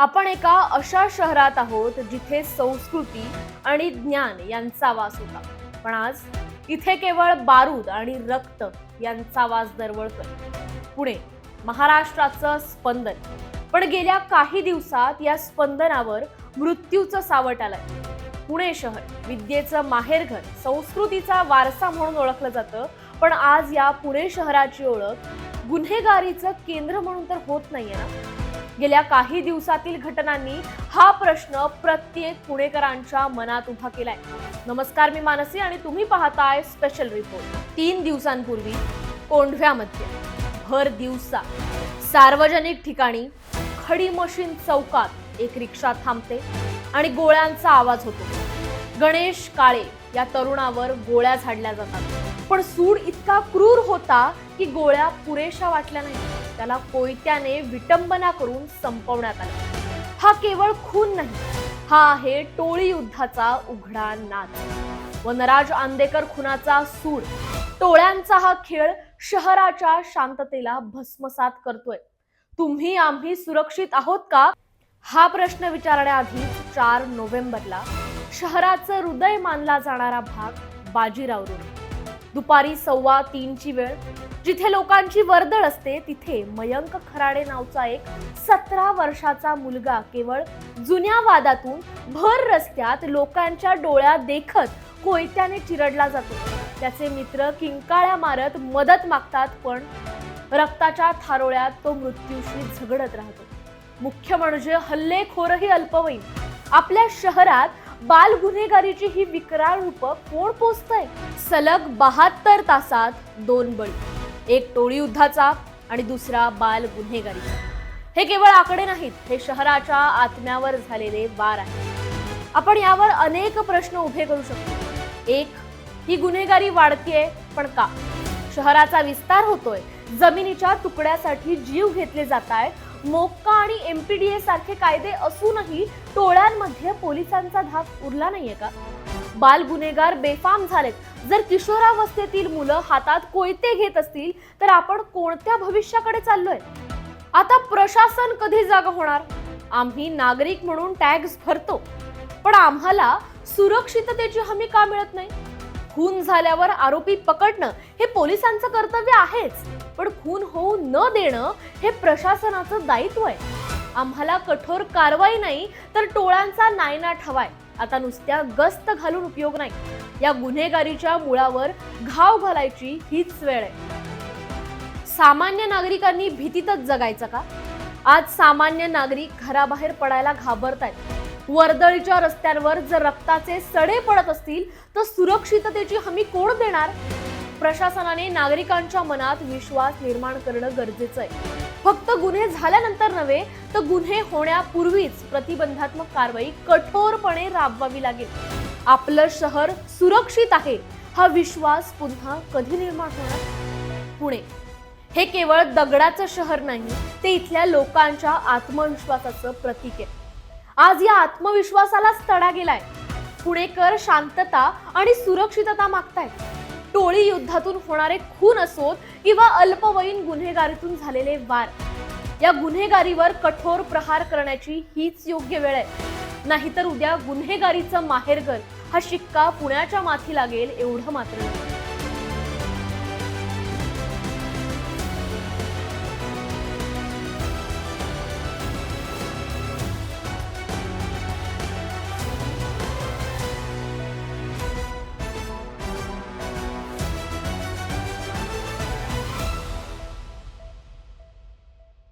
आपण एका अशा शहरात आहोत जिथे संस्कृती आणि ज्ञान यांचा वास होता. पण आज इथे केवळ बारूद आणि रक्त यांचा वास दरवळतोय. पुणे महाराष्ट्राचं स्पंदन. पण गेल्या काही दिवसात या स्पंदनावर मृत्यूचं सावट आलंय. पुणे शहर विद्येचं माहेरघर संस्कृतीचा वारसा म्हणून ओळखलं जातं पण आज या पुणे शहराची ओळख गुन्हेगारीचं केंद्र म्हणून तर होत नाहीये ना? गेल्या काही दिवसातील घटनांनी हा प्रश्न प्रत्येक पुणेकरांच्या मनात उभा केलाय. नमस्कार मी मानसी आणि तुम्ही पाहताय स्पेशल रिपोर्ट तीन दिवसांपूर्वी कोंढव्यामध्ये भर दिवसा सार्वजनिक ठिकाणी खडी मशीन चौकात एक रिक्षा थांबते आणि गोळ्यांचा आवाज होतो. गणेश काळे या तरुणावर गोळ्या झाडल्या जातात. पण सूड इतका क्रूर होता की गोळ्या पुरेशा वाटल्या नाही त्याला कोयत्याने विटंबना करून संपवण्यात आला. हा केवळ खून नाही हा आहे टोळी युद्धाचा उघडा नाच वनराज आंदेकर खुनाचा सूड टोळ्यांचा हा खेळ शहराच्या शांततेला भस्मसात करतोय. तुम्ही आम्ही सुरक्षित आहोत का? हा प्रश्न विचारण्याआधी चार नोव्हेंबरला शहराचं हृदय मानला जाणारा भाग बाजीराव रोड दुपारी सव्वा तीनची वेळ जिथे लोकांची वर्दळ असते तिथे मयंक खराडे नावचा एक सतरा वर्षाचा मुलगा केवळ जुन्या वादातून भर रस्त्यात लोकांच्या डोळ्यात देखत कोयत्याने चिरडला जातो. त्याचे मित्र किंकाळ्या मारत मदत मागतात पण रक्ताच्या थारोळ्यात तो मृत्यूशी झगडत राहतो. मुख्य म्हणजे हल्लेखोरही अल्पवयीन. आपल्या शहरात बाल गुन्हेगारीची ही विकराळ रूप कोण पोचतय सलग बहात्तर तासात दोन बळी. एक टोळी युद्धाचा आणि दुसरा बाल गुन्हेगारीचा हे केवळ आकडे नाहीत हे शहराच्या आत्म्यावर झालेले वार आहे आपण यावर अनेक प्रश्न उभे करू शकतो. एक ही गुन्हेगारी वाढतीये पण का? शहराचा विस्तार होतोय जमिनीच्या तुकड्यासाठी जीव घेतले जात आहेत मोक्का आणि एमपीडीए सारखे कायदे असूनही टोळ्यांमध्ये पोलिसांचा धाक उरला नाहीये का? बाल गुन्हेगार बेफाम झालेत. जर किशोरावस्थेतील मुलं हातात कोयते घेत असतील तर आपण कोणत्या भविष्याकडे चाललोय? आता प्रशासन कधी जागा होणार? आम्ही नागरिक म्हणून टॅक्स भरतो. पण आम्हाला सुरक्षिततेची हमी का मिळत नाही? खून झाल्यावर आरोपी पकडणं हे पोलिसांचं कर्तव्य आहेच. पण खून होऊ न देणं हे प्रशासनाचं दायित्व आहे. आम्हाला कठोर कारवाई नाही तर टोळांचा नायनाट हवाय. आता नुसत्या गस्त घालून उपयोग नाही. या गुन्हेगारीच्या मुळावर घाव घालायची हीच वेळ आहे. सामान्य नागरिकांनी भीतीतच जगायचं का? आज सामान्य नागरिक घराबाहेर पडायला घाबरतायत. वर्दळीच्या रस्त्यांवर जर रक्ताचे सडे पडत असतील तर सुरक्षिततेची हमी कोण देणार? प्रशासनाने नागरिकांच्या मनात विश्वास निर्माण करणं गरजेचं आहे. फक्त गुन्हे झाल्यानंतर नव्हे तर गुन्हे होण्यापूर्वीच प्रतिबंधात्मक कारवाई कठोरपणे राबवावी लागेल. आपलं शहर सुरक्षित आहे हा विश्वास पुन्हा कधी निर्माण होणार? पुणे. हे केवळ दगडाचं शहर नाही ते इथल्या लोकांच्या आत्मविश्वासाचं प्रतीक आहे. आज या आत्मविश्वासालाच तडा गेलाय. पुणेकर शांतता आणि सुरक्षितता मागतायत. टोळी युद्धातून होणारे खून असोत किंवा अल्पवयीन गुन्हेगारीतून झालेले वार. या गुन्हेगारीवर कठोर प्रहार करण्याची हीच योग्य वेळ आहे. नाहीतर उद्या गुन्हेगारीचं माहेरघर हा शिक्का पुण्याच्या माथी लागेल एवढं मात्र नाही.